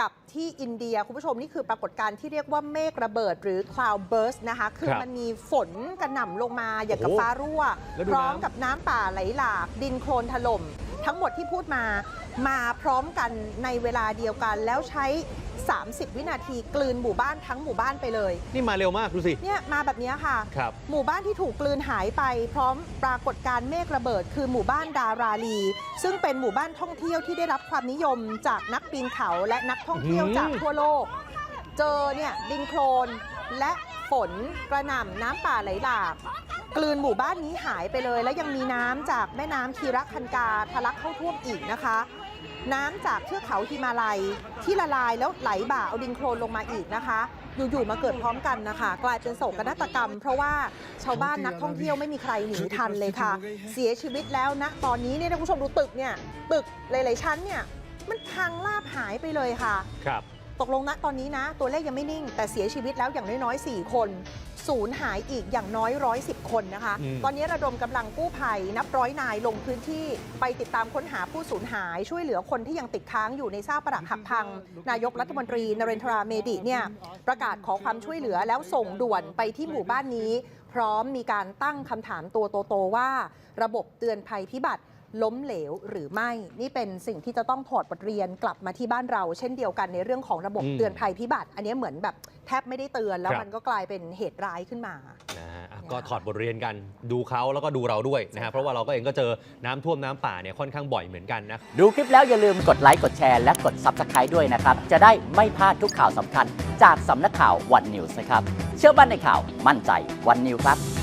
กับที่อินเดีย คุณผู้ชม นี่คือปรากฏการณ์ที่เรียกว่าเมฆระเบิดหรือ cloud burst นะคะ คือครับมันมีฝนกระหน่ำลงมาอย่างกับโอ้โหฟ้ารั่วแล้วดูพร้อมน้ำกับน้ำป่าไหลหลาก ดินโคลนถล่ม ทั้งหมดที่พูดมา มาพร้อมกันในเวลาเดียวกัน แล้วใช้ 30 วินาทีกลืนหมู่บ้านทั้งหมู่บ้านไปเลย นี่มาเร็วมากดูสิ เนี่ยมาแบบเนี้ยค่ะ ครับ หมู่บ้านที่ถูกกลืนหายไป พร้อมปรากฏการณ์เมฆระเบิด คือหมู่บ้านดาราลี ซึ่งเป็นหมู่บ้านท่องเที่ยวที่ได้รับความนิยมจากนักปีนเขาและนักท่องเที่ยวอื้อหือจากทั่วโลก เจอเนี่ยดินโคลนและฝนกระหน่ำน้ำป่าไหลหลาก กลืนหมู่บ้านนี้หายไปเลย และยังมีน้ำจากแม่น้ำคีรักคันกาทะลักเข้าท่วมอีกนะคะ น้ำจากเทือกเขาฮิมาลัยที่ละลายแล้วไหลบ่าเอาดินโคลนลงมาอีกนะคะอยู่ๆมาเกิดพร้อมกันนะคะ กลายเป็นโศกนาฏกรรม เพราะว่าชาวบ้านนักท่องเที่ยวไม่มีใครหนีทันเลยค่ะ เสียชีวิตแล้วนะตอนนี้เนี่ยท่านผู้ชมดูตึกเนี่ยตึกหลายๆชั้นเนี่ยมันพังลาบหายไปเลยค่ะครับ ตกลงนะตอนนี้นะ ตัวเลขยังไม่นิ่ง แต่เสียชีวิตแล้วอย่างน้อยๆ 4 คนศูนย์หายอีกอย่างน้อยร้อยสิบคนนะคะอืมตอนนี้ระดมกำลังกู้ภัยนับร้อยนายลงพื้นที่ไปติดตามค้นหาผู้สูญหาย ช่วยเหลือคนที่ยังติดค้างอยู่ในซากปรักหักพัง นายกรัฐมนตรีนเรนทราเมดิเนี่ยประกาศขอความช่วยเหลือแล้วส่งด่วนไปที่หมู่บ้านนี้ พร้อมมีการตั้งคำถามตัวโตๆว่า ระบบเตือนภัยพิบัติ ล้มเหลวหรือไม่ นี่เป็นสิ่งที่จะต้องถอดบทเรียนกลับมาที่บ้านเรา เช่นเดียวกันในเรื่องของระบบอืมเตือนภัยพิบัติ อันนี้เหมือนแบบแทบไม่ได้เตือนแล้วครับ มันก็กลายเป็นเหตุร้ายขึ้นมา นะฮะอะก็ถอดบทเรียนกันดูเขาแล้วก็ดูเราด้วยนะใช่ฮะค่ะเพราะว่าเราก็เองก็เจอน้ำท่วมน้ำป่าเนี่ยค่อนข้างบ่อยเหมือนกันนะ ดูคลิปแล้วอย่าลืมกดไลค์ กดแชร์ และกด Subscribe ด้วยนะครับ จะได้ไม่พลาดทุกข่าวสำคัญ จากสำนักข่าววันนิวส์นะครับ เชื่อมั่นในข่าวมั่นใจวันนิวครับ